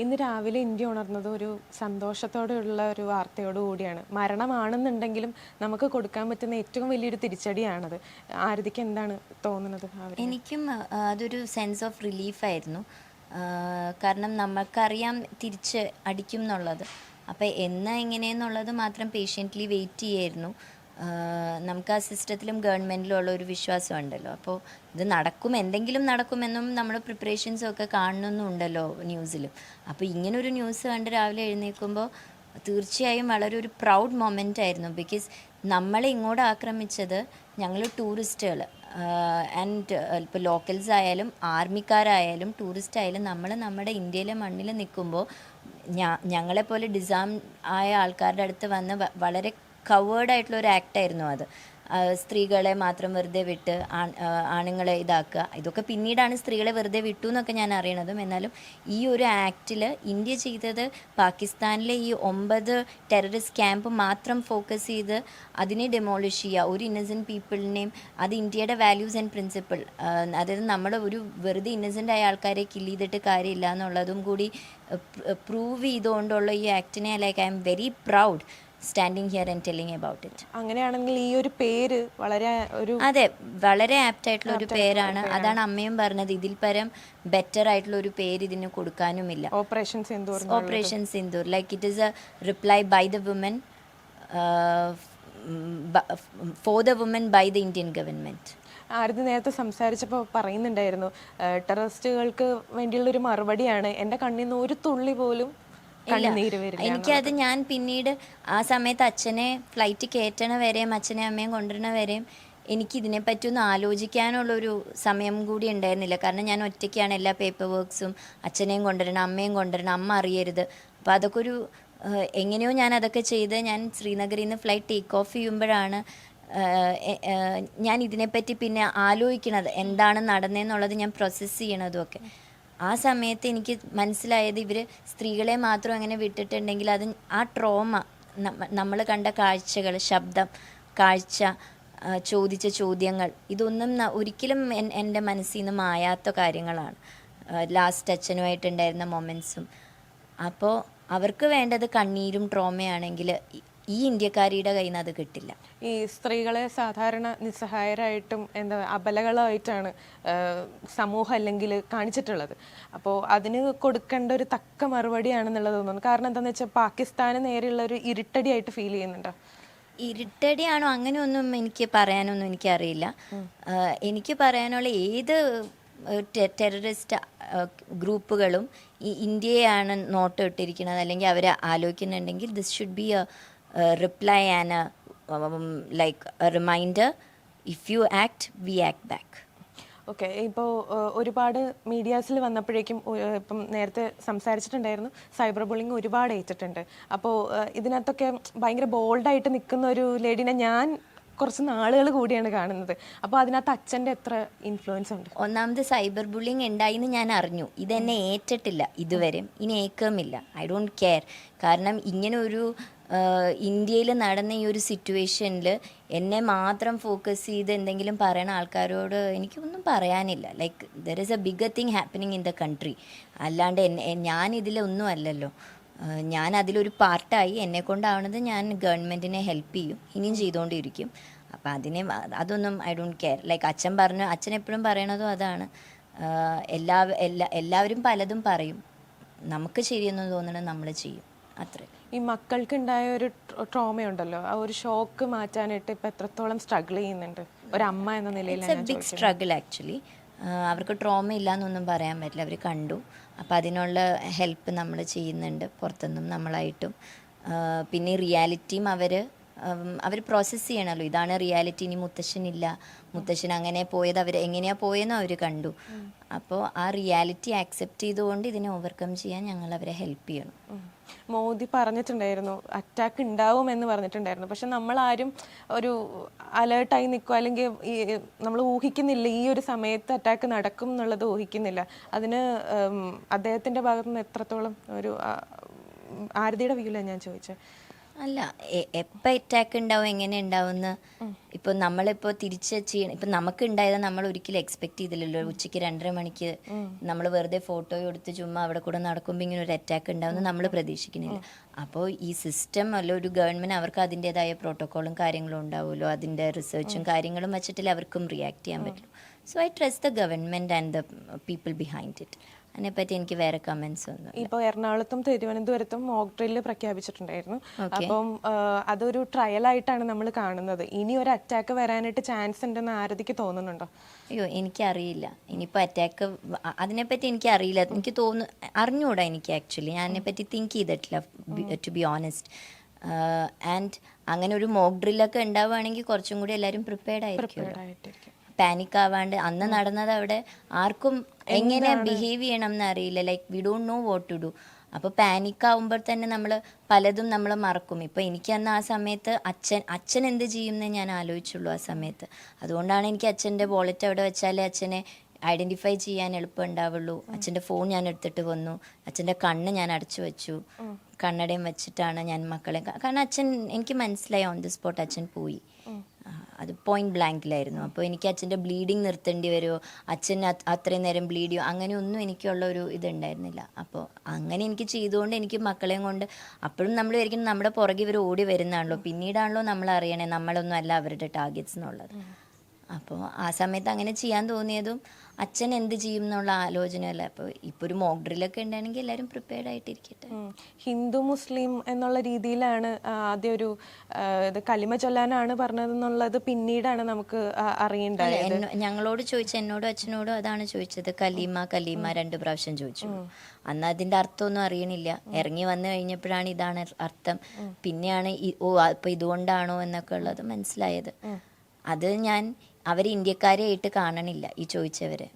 ഇന്ന് രാവിലെ ഇന്ത്യ ഉണർന്നത് ഒരു സന്തോഷത്തോടെയുള്ള ഒരു വാർത്തയോട് കൂടിയാണ്. മരണമാണെന്നുണ്ടെങ്കിലും നമുക്ക് കൊടുക്കാൻ പറ്റുന്ന ഏറ്റവും വലിയൊരു തിരിച്ചടിയാണത്. ആരതിക്ക് എന്താണ് തോന്നുന്നത് എനിക്കും അതൊരു സെൻസ് ഓഫ് റിലീഫായിരുന്നു കാരണം നമുക്കറിയാം തിരിച്ച് അടിക്കും എന്നുള്ളത്. അപ്പോൾ എന്നാ എങ്ങനെയെന്നുള്ളത് മാത്രം പേഷ്യന്റ്ലി വെയിറ്റ് ചെയ്യായിരുന്നു. നമുക്ക് ആ സിസ്റ്റത്തിലും ഗവൺമെന്റിലും ഉള്ള ഒരു വിശ്വാസം ഉണ്ടല്ലോ അപ്പോൾ ഇത് നടക്കും എന്തെങ്കിലും നടക്കുമെന്നും നമ്മൾ പ്രിപ്പറേഷൻസും ഒക്കെ കാണണമെന്നുണ്ടല്ലോ ന്യൂസിലും. അപ്പോൾ ഇങ്ങനൊരു ന്യൂസ് കണ്ട് രാവിലെ എഴുന്നേൽക്കുമ്പോൾ തീർച്ചയായും വളരെ ഒരു പ്രൗഡ് മൊമെന്റ് ആയിരുന്നു. ബിക്കോസ് നമ്മളെ ഇങ്ങോട്ട് ആക്രമിച്ചത് ഞങ്ങൾ ടൂറിസ്റ്റുകൾ ആൻഡ് ഇപ്പോൾ ലോക്കൽസ് ആയാലും ആർമിക്കാരായാലും ടൂറിസ്റ്റ് ആയാലും നമ്മൾ നമ്മുടെ ഇന്ത്യയിലെ മണ്ണിൽ നിൽക്കുമ്പോൾ ഞങ്ങളെപ്പോലെ ഡിസാം ആയ ആൾക്കാരുടെ അടുത്ത് വന്ന് വളരെ കവേർഡ് ആയിട്ടുള്ള ഒരു ആക്റ്റായിരുന്നു അത്. സ്ത്രീകളെ മാത്രം വെറുതെ വിട്ട് ആണുങ്ങളെ ഇതാക്കുക. ഇതൊക്കെ പിന്നീടാണ് സ്ത്രീകളെ വെറുതെ വിട്ടു എന്നൊക്കെ ഞാൻ അറിയണതും. എന്നാലും ഈ ഒരു ആക്റ്റിൽ ഇന്ത്യ ചെയ്തത് പാകിസ്ഥാനിലെ ഈ ഒമ്പത് ടെററിസ്റ്റ് ക്യാമ്പ് മാത്രം ഫോക്കസ് ചെയ്ത് അതിനെ ഡെമോളിഷ് ചെയ്യുക. ഒരു ഇന്നസെന്റ് പീപ്പിളിനെയും അത് ഇന്ത്യയുടെ വാല്യൂസ് ആൻഡ് പ്രിൻസിപ്പിൾ അതായത് നമ്മൾ ഒരു വെറുതെ ഇന്നസെന്റ് ആയ ആൾക്കാരെ കില്ല് ചെയ്തിട്ട് കാര്യമില്ല എന്നുള്ളതും കൂടി പ്രൂവ് ചെയ്തുകൊണ്ടുള്ള ഈ ആക്റ്റിനെ like I am very proud standing here and telling about it അങ്ങനെയാണെങ്കിൽ ഈ ഒരു പേര് വളരെ ഒരു അതെ വളരെ ആപ്റ്റ് ആയിട്ടുള്ള ഒരു പേരാണ്. അതാണ് അമ്മയും പറഞ്ഞത്. ഇതിൽ പരം ബെറ്റർ ആയിട്ടുള്ള ഒരു പേര് ഇതിന് കൊടുക്കാനുമില്ല. Operation Sindoor operation Sindoor like it is a reply by the woman for the woman by the Indian government Arathi നേരത്തെ സംസാരിച്ചപ്പോൾ പറയുന്നുണ്ടായിരുന്നു ടെററിസ്റ്റുകൾക്ക് വേണ്ടിയുള്ള ഒരു മറുപടിയാണ്. എന്റെ കണ്ണിൽ നിന്ന് ഒരു തുള്ളി പോലും കണ്ണുനീര് എനിക്കത് ഞാൻ പിന്നീട് ആ സമയത്ത് അച്ഛനെ ഫ്ലൈറ്റ് കയറ്റണ വരെയും അച്ഛനെ അമ്മയും കൊണ്ടുവരണ വരെയും എനിക്ക് ഇതിനെപ്പറ്റി ഒന്ന് ആലോചിക്കാനുള്ളൊരു സമയം കൂടി ഉണ്ടായിരുന്നില്ല. കാരണം ഞാൻ ഒറ്റയ്ക്കാണ് എല്ലാ പേപ്പർ വർക്ക്സും അച്ഛനെയും കൊണ്ടുവരണം അമ്മയും കൊണ്ടുവരണം അമ്മ അറിയരുത്. അപ്പോൾ അതൊക്കെ ഒരു എങ്ങനെയോ ഞാൻ അതൊക്കെ ചെയ്ത് ഞാൻ ശ്രീനഗറിൽ നിന്ന് ഫ്ലൈറ്റ് ടേക്ക് ഓഫ് ചെയ്യുമ്പോഴാണ് ഞാൻ ഇതിനെപ്പറ്റി പിന്നെ ആലോചിക്കണത്. എന്താണ് നടന്നതെന്നുള്ളത് ഞാൻ പ്രോസസ്സ് ചെയ്യണതും ഒക്കെ. ആ സമയത്ത് എനിക്ക് മനസ്സിലായത് ഇവർ സ്ത്രീകളെ മാത്രം അങ്ങനെ വിട്ടിട്ടുണ്ടെങ്കിൽ അത് ആ ട്രോമ നമ്മൾ കണ്ട കാഴ്ചകൾ ശബ്ദം കാഴ്ച ചോദിച്ച ചോദ്യങ്ങൾ ഇതൊന്നും ഒരിക്കലും എൻ- എന്റെ മനസ്സിൽ നിന്ന് മായാത്ത കാര്യങ്ങളാണ്. ലാസ്റ്റ് അച്ഛനുമായിട്ടുണ്ടായിരുന്ന മൊമെൻസും അപ്പോൾ അവർക്ക് വേണ്ടത് കണ്ണീരും ട്രോമയാണെങ്കിൽ ഈ- ഇന്ത്യക്കാരിയുടെ കയ്യിൽ നിന്ന് അത് കിട്ടില്ല. ഈ സ്ത്രീകളെ സാധാരണ നിസ്സഹായരായിട്ടും എന്താ അബലകളായിട്ടാണ് സമൂഹം അല്ലെങ്കിൽ കാണിച്ചിട്ടുള്ളത്. അപ്പോൾ അതിന് കൊടുക്കേണ്ട ഒരു തക്ക മറുപടിയാണെന്നുള്ളത് തോന്നുന്നു. കാരണം എന്താണെന്ന് വെച്ചാൽ പാകിസ്ഥാന് നേരെയുള്ള ഒരു ഇരുട്ടടിയായിട്ട് ഫീൽ ചെയ്യുന്നുണ്ടോ? ഇരുട്ടടിയാണോ? അങ്ങനെയൊന്നും എനിക്ക് പറയാനൊന്നും എനിക്കറിയില്ല. എനിക്ക് പറയാനുള്ള ഏത് ടെററിസ്റ്റ് ഗ്രൂപ്പുകളും ഈ ഇന്ത്യയാണ് നോട്ട് ഇട്ടിരിക്കുന്നത്. അല്ലെങ്കിൽ അവർ ആലോചിക്കുന്നുണ്ടെങ്കിൽ this should be a reply and like a reminder if you act we act back okay ഇപ്പോൾ ഒരുപാട് മീഡിയാസിൽ വന്നപ്പോഴേക്കും ഇപ്പം നേരത്തെ സംസാരിച്ചിട്ടുണ്ടായിരുന്നു സൈബർ ബുള്ളിങ് ഒരുപാട് ഏറ്റിട്ടുണ്ട്. അപ്പോൾ ഇതിനകത്തൊക്കെ ഭയങ്കര ബോൾഡായിട്ട് നിൽക്കുന്ന ഒരു ലേഡീനെ ഞാൻ കുറച്ച് നാളുകൾ കൂടിയാണ് കാണുന്നത്. അപ്പോൾ അതിനകത്ത് അച്ഛന്റെ എത്ര ഇൻഫ്ലുവൻസ് ഉണ്ട്? ഒന്നാമത് സൈബർ ബുള്ളിങ് ഉണ്ടായി എന്ന് ഞാൻ അറിഞ്ഞു. ഇതെന്നെ ഏറ്റിട്ടില്ല ഇതുവരെ ഇനി ഏക്കുമില്ല ഐ ഡോണ്ട് കെയർ കാരണം ഇങ്ങനെ ഒരു ഇന്ത്യയിൽ നടന്ന ഈ ഒരു സിറ്റുവേഷനിൽ എന്നെ മാത്രം ഫോക്കസ് ചെയ്ത് എന്തെങ്കിലും പറയണ ആൾക്കാരോട് എനിക്കൊന്നും പറയാനില്ല. Like there is a bigger thing happening in the country അല്ലാണ്ട് എന്നെ ഞാൻ ഇതിലൊന്നും അല്ലല്ലോ. ഞാൻ അതിലൊരു പാർട്ടായി എന്നെ കൊണ്ടാവണത് ഞാൻ ഗവൺമെന്റിനെ ഹെൽപ്പ് ചെയ്യും. ഇനിയും ചെയ്തുകൊണ്ടിരിക്കും അപ്പം അതിനെ അതൊന്നും ഐ ഡോണ്ട് കെയർ ലൈക്ക് അച്ഛൻ പറഞ്ഞു അച്ഛൻ എപ്പോഴും പറയണതും അതാണ്. എല്ലാ എല്ലാ എല്ലാവരും പലതും പറയും. നമുക്ക് ശരിയെന്ന് തോന്നണം നമ്മൾ ചെയ്യും. അത്രേ. ഈ മക്കൾക്ക് ഉണ്ടായ ഒരു ട്രോമയുണ്ടല്ലോ. ആ ഒരു ഷോക്ക് മാറ്റാനായിട്ട് ഇപ്പം എത്രത്തോളം സ്ട്രഗിൾ ചെയ്യുന്നുണ്ട്? ഒരമ്മ എന്ന നിലയിൽ ബിഗ് സ്ട്രഗിൾ ആക്ച്വലി അവർക്ക് ട്രോമ ഇല്ല എന്നൊന്നും പറയാൻ പറ്റില്ല. അവർ കണ്ടു. അപ്പോൾ അതിനുള്ള ഹെൽപ്പ് നമ്മൾ ചെയ്യുന്നുണ്ട്. പുറത്തുനിന്നും നമ്മളായിട്ടും. പിന്നെ റിയാലിറ്റിയും അവർ അവർ പ്രോസസ്സ് ചെയ്യണമല്ലോ ഇതാണ് റിയാലിറ്റി ഇനി മുത്തശ്ശനില്ല. മുത്തശ്ശൻ അങ്ങനെ പോയത് അവർ എങ്ങനെയാണ് പോയെന്ന് അവർ കണ്ടു. അപ്പോൾ ആ റിയാലിറ്റി ആക്സെപ്റ്റ് ചെയ്തുകൊണ്ട് ഇതിനെ ഓവർകം ചെയ്യാൻ ഞങ്ങൾ അവരെ ഹെൽപ്പ് ചെയ്യണം. മോദി പറഞ്ഞിട്ടുണ്ടായിരുന്നു അറ്റാക്ക് ഉണ്ടാവും എന്ന് പറഞ്ഞിട്ടുണ്ടായിരുന്നു. പക്ഷെ ആരും ഒരു അലേർട്ടായി നിൽക്കുക അല്ലെങ്കിൽ ഈ നമ്മൾ ഊഹിക്കുന്നില്ല ഈ ഒരു സമയത്ത് അറ്റാക്ക് നടക്കും എന്നുള്ളത് ഊഹിക്കുന്നില്ല. അതിന് അദ്ദേഹത്തിന്റെ ഭാഗത്തുനിന്ന് ഭാഗത്തു നിന്ന് എത്രത്തോളം ഒരു ആരതിയുടെ വ്യൂലാണ് ഞാൻ ചോദിച്ചത് അല്ല എപ്പോ എപ്പോൾ അറ്റാക്ക് ഉണ്ടാവും എങ്ങനെ ഉണ്ടാവുമെന്ന് ഇപ്പോൾ നമ്മളിപ്പോൾ തിരിച്ച് ചെയ്യണം ഇപ്പം നമുക്ക് ഉണ്ടായത് നമ്മൾ ഒരിക്കലും എക്സ്പെക്ട് ചെയ്തില്ലല്ലോ. ഉച്ചയ്ക്ക് രണ്ടര മണിക്ക് നമ്മൾ വെറുതെ ഫോട്ടോ എടുത്ത് ചുമ്മാ അവിടെ കൂടെ നടക്കുമ്പോൾ ഇങ്ങനെ ഒരു അറ്റാക്ക് ഉണ്ടാവുമെന്ന് നമ്മൾ പ്രതീക്ഷിക്കുന്നില്ല. അപ്പോൾ ഈ സിസ്റ്റം അല്ല ഒരു ഗവൺമെന്റ് അവർക്ക് അതിന്റെതായ പ്രോട്ടോക്കോളും കാര്യങ്ങളും ഉണ്ടാവുമല്ലോ. അതിന്റെ റിസർച്ചും കാര്യങ്ങളും വെച്ചിട്ടില്ല അവർക്കും റിയാക്ട് ചെയ്യാൻ പറ്റുള്ളൂ. So I trust the government and the people behind it അതിനെപ്പറ്റി എനിക്ക് വേറെ കമൻസ് ഒന്നും ഇപ്പോൾ എറണാകുളത്തും തിരുവനന്തപുരത്തും മോക്ക് ഡ്രില്ല് പ്രഖ്യാപിച്ചിട്ടുണ്ടായിരുന്നു. അപ്പം അതൊരു ട്രയൽ ആയിട്ടാണ് നമ്മൾ കാണുന്നത്. ഇനി ഒരു അറ്റാക്ക് വരാനായിട്ട് ചാൻസ് ഉണ്ടെന്ന് ആരതിക്ക് തോന്നുന്നുണ്ടോ? അയ്യോ എനിക്കറിയില്ല. ഇനിയിപ്പോൾ അറ്റാക്ക് അതിനെപ്പറ്റി എനിക്ക് അറിയില്ല എനിക്ക് തോന്നു അറിഞ്ഞുകൂടാ എനിക്ക് ആക്ച്വലി ഞാൻ അതിനെപ്പറ്റി തിങ്ക് ചെയ്തിട്ടില്ല ടു ബി ഓണസ്റ്റ് ആൻഡ് അങ്ങനെ ഒരു മോക്ക് ഡ്രില്ലൊക്കെ ഉണ്ടാവുകയാണെങ്കിൽ കുറച്ചും കൂടി എല്ലാവരും പ്രിപ്പയർഡ് ആയിരിക്കും പാനിക് ആവാണ്ട് അന്ന് നടന്നത് അവിടെ ആർക്കും എങ്ങനെ ബിഹേവ് ചെയ്യണം എന്ന് അറിയില്ല. Like we don't know what to do അപ്പോൾ പാനിക് ആവുമ്പോൾ തന്നെ നമ്മൾ പലതും നമ്മൾ മറക്കും. ഇപ്പോൾ എനിക്ക് അന്ന് ആ സമയത്ത് അച്ഛൻ അച്ഛൻ എന്ത് ചെയ്യും എന്ന് ഞാൻ ആലോചിച്ചുള്ളൂ ആ സമയത്ത്. അതുകൊണ്ടാണ് എനിക്ക് അച്ഛന്റെ വോളറ്റ് അവിടെ വെച്ചാലേ അച്ഛനെ ഐഡന്റിഫൈ ചെയ്യാൻ എളുപ്പം ഉണ്ടാവുള്ളൂ അച്ഛന്റെ ഫോൺ ഞാൻ എടുത്തിട്ട് വന്നു. അച്ഛന്റെ കണ്ണ് ഞാൻ അടച്ചു വെച്ചു. കണ്ണടയും വെച്ചിട്ടാണ് ഞാൻ മക്കളെ കാരണം അച്ഛൻ എനിക്ക് മനസ്സിലായി ഓൺ ദി സ്പോട്ട് അച്ഛൻ പോയി. അത് പോയിന്റ് ബ്ലാങ്കിലായിരുന്നു അപ്പോൾ എനിക്ക് അച്ഛന്റെ ബ്ലീഡിങ് നിർത്തേണ്ടി വരുമോ അച്ഛൻ അത് അത്രയും നേരം ബ്ലീഡ് ചെയ്യുമോ അങ്ങനെയൊന്നും എനിക്കുള്ള ഒരു ഇതുണ്ടായിരുന്നില്ല. അപ്പോൾ അങ്ങനെ എനിക്ക് ചെയ്തുകൊണ്ട് എനിക്ക് മക്കളെയും കൊണ്ട് അപ്പോഴും നമ്മൾ വിചാരിക്കുന്നത് നമ്മുടെ പുറകെ ഇവർ ഓടി വരുന്നതാണല്ലോ. പിന്നീടാണല്ലോ നമ്മൾ അറിയണേ നമ്മളൊന്നും അല്ല അവരുടെ ടാർഗറ്റ്സ് എന്നുള്ളത്. അപ്പോൾ ആ സമയത്ത് അങ്ങനെ ചെയ്യാൻ തോന്നിയതും അച്ഛൻ എന്ത് ചെയ്യും എന്നുള്ള ആലോചനയല്ല. അപ്പോൾ ഇപ്പോൾ ഒരു മോക്ക് ഡ്രില്ലൊക്കെ ഉണ്ടാണെങ്കിൽ എല്ലാവരും പ്രിപ്പയർഡ് ആയിട്ടിരിക്കട്ടെ. ഹിന്ദു മുസ്ലിം എന്നുള്ള രീതിയിലാണ് ആദ്യം ഒരു ഇത് കലിമ ചൊല്ലാനാണ് പറഞ്ഞതെന്നുള്ളത് പിന്നീടാണ് നമുക്ക് അറിയേണ്ടത് ഞങ്ങളോട് ചോദിച്ച എന്നോടും അച്ഛനോടും അതാണ് ചോദിച്ചത്. കലീമ കലീമ രണ്ട് പ്രാവശ്യം ചോദിച്ചു. അന്ന് അതിന്റെ അർത്ഥമൊന്നും അറിയണില്ല. ഇറങ്ങി വന്നു കഴിഞ്ഞപ്പോഴാണ് ഇതാണ് അർത്ഥം. പിന്നെയാണ് ഓ അപ്പൊ ഇതുകൊണ്ടാണോ എന്നൊക്കെ ഉള്ളത് മനസ്സിലായത്. അത് ഞാൻ അവർ ഇന്ത്യക്കാരെ ആയിട്ട് കാണണില്ല ഈ ചോദിച്ചവരെ.